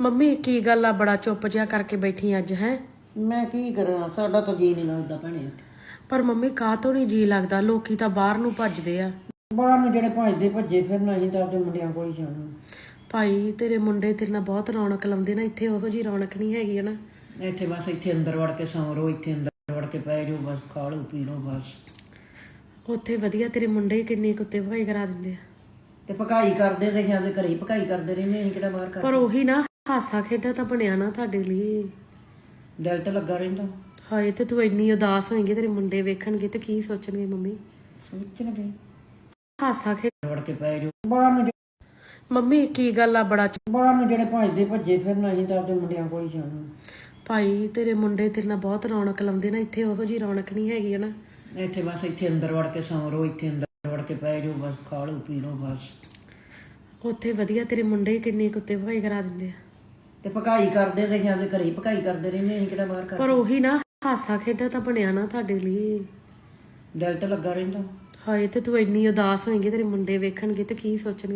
Mummy ਕੀ ਗੱਲ ਆ? ਬੜਾ ਚੁੱਪ ਜਿਹਾ ਕਰਕੇ ਬੈਠੀ ਅੱਜ ਹੈ? ਮੈਂ ਕੀ ਕਰਾਂ? ਸਾਡਾ ਤਾਂ ਜੀ ਨਹੀਂ ਲੱਗਦਾ ਭੈਣੇ। ਪਰ ਮੰਮੀ ਕਾਹ ਤੋਂ ਨਹੀਂ ਜੀ ਲੱਗਦਾ? ਲੋਕੀ ਤਾਂ ਬਾਹਰ ਨੂੰ ਭੱਜਦੇ ਆ। ਬਾਹਰ ਨੂੰ ਜਿਹੜੇ ਭੱਜਦੇ ਭੱਜੇ ਫਿਰਨ ਅਸੀਂ ਤਾਂ ਆਪਣੇ ਮੁੰਡਿਆਂ ਕੋਲ ਹੀ ਜਾਣਾ। ਭਾਈ ਤੇਰੇ ਮੁੰਡੇ ਤੇਰੇ ਨਾਲ ਬਹੁਤ ਰੌਣਕ ਲਾਉਂਦੇ ਨਾ। ਇੱਥੇ ਉਹੋ ਜੀ ਰੌਣਕ ਨਹੀਂ ਹੈਗੀ ਨਾ? ਇੱਥੇ ਬਸ ਇੱਥੇ ਅੰਦਰ ਵੜ ਕੇ ਸੌਂ ਰਹੋ ਇੱਥੇ ਅੰਦਰ ਵੜ ਕੇ ਪੈ ਜਾਓ ਬਸ ਖਾ ਲਓ ਪੀ ਲਓ ਬਸ। ਉੱਥੇ ਵਧੀਆ ਤੇਰੇ ਮੁੰਡੇ ਕਿੰਨੀ ਕੁੱਤੇ ਭਗਾਈ ਕਰਾ ਦਿੰਦੇ ਆ। ਤੇ ਪਕਾਈ ਕਰਦੇ ਤੇ ਘਰੇ ਹੀ ਪਕਾਈ ਕਰਦੇ ਰਹਿੰਦੇ ਅਸੀਂ ਕਿਹੜਾ ਬਾਹਰ ਪਰ ਕਰ ਉਹੀ ਨਾ ਹਾਸਾ ਖੇਡਾ ਤਾਂ ਬਣਿਆ ਨਾ ਤੁਹਾਡੇ ਲਈ। ਦਿਲ ਤੇ ਲੱਗਾ ਰਹਿੰਦਾ। ਹਾਏ ਤੇ ਤੂੰ ਇੰਨੀ ਉਦਾਸ ਹੋਏਂਗੀ ਤੇਰੇ ਮੁੰਡੇ ਵੇਖਣਗੇ ਤੇ ਕੀ ਸੋਚਣਗੇ ਮੰਮੀ? ਗਏ ਹਾਸਾ ਖੇਡ ਵੜ ਕੇ ਪੈ ਜਾਓ। ਬਾਹਰ ਨੂੰ ਜਿਹੜੇ- ਮੰਮੀ ਕੀ ਗੱਲ ਆ ਬੜਾ ਚੁੱਪ- ਬਾਹਰ ਨੂੰ ਜਿਹੜੇ ਭੱਜਦੇ ਭੱਜੇ ਫਿਰਨ ਅਸੀਂ ਤਾਂ ਆਪਣੇ ਮੁੰਡਿਆਂ ਕੋਲ ਹੀ ਜਾਣਾ। ਭਾਈ ਤੇਰੇ ਮੁੰਡੇ ਤੇਰੇ ਨਾਲ ਬਹੁਤ ਰੌਣਕ ਲਾਉਂਦੇ ਨਾ ਇੱਥੇ ਉਹੋ ਜੀ ਰੌਣਕ ਨਹੀਂ ਹੈਗੀ ਇੱਥੇ ਬਸ ਇੱਥੇ ਅੰਦਰ ਵੜ ਕੇ ਸੌਂ ਇੱਥੇ ਅੰਦਰ ਵੜ ਕੇ ਪੈ ਜਾਓ ਬਸ ਖਾ ਲਓ ਪੀ ਲਓ ਬਸ। ਉੱਥੇ ਵਧੀਆ ਤੇਰੇ ਮੁੰਡੇ ਕਿੰਨੀ ਕੁੱਤੇ ਕਰਾ ਦਿੰਦੇ ਆ। ਤੇ ਪਕਾਈ ਕਰਦੇ ਤੇ ਜਾਂਦੇ ਘਰੇ ਹੀ ਪਕਾਈ ਕਰਦੇ ਰਹਿੰਦੇ ਅਸੀਂ ਕਿਹੜਾ ਬਾਹਰ ਕਰ ਪਰ ਉਹੀ ਨਾ ਹਾਸਾ ਖੇਡਾ ਤਾਂ ਬਣਿਆ ਨਾ ਤੁਹਾਡੇ ਲਈ। ਦਿਲ ਤੇ ਲੱਗਾ ਰਹਿੰਦਾ। ਹਾਏ ਤੇ ਤੂੰ ਇੰਨੀ ਉਦਾਸ ਹੋਏਂਗੀ ਤੇਰੇ ਮੁੰਡੇ ਵੇਖਣਗੇ ਤੇ ਕੀ ਸੋਚਣਗੇ?